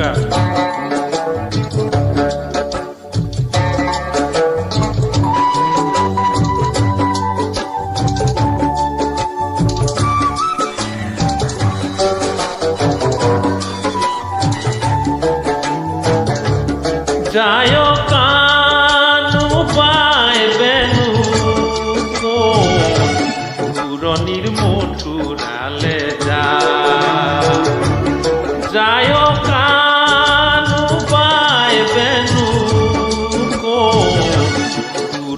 নমস্কার যায় কানু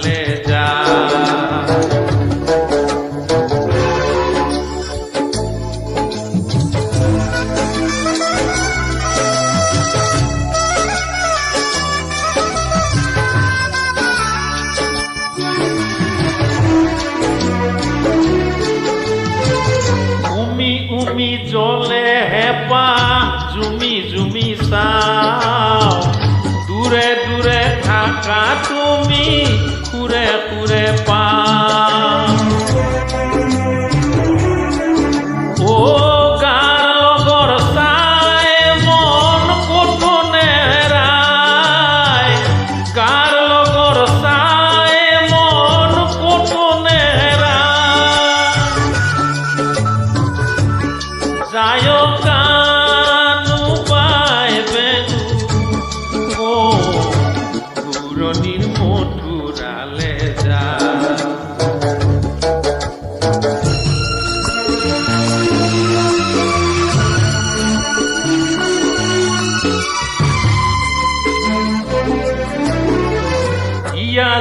বেনু পুৰণিৰ উমি জলে হেপা জুমি জুমি চাও দূৰে দূৰে থাকা তুমি é.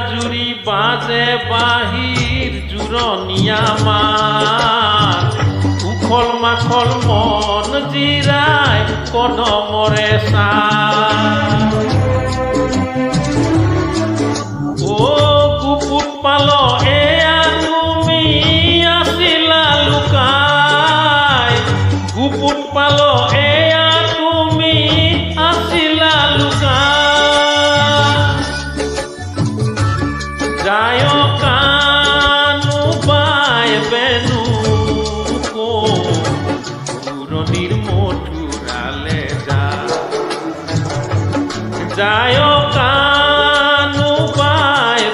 জুৰি বাজে বাহিৰ জুরনিয়া মা উখল মাখল মন জিরায় কদমরে চা কানু পায়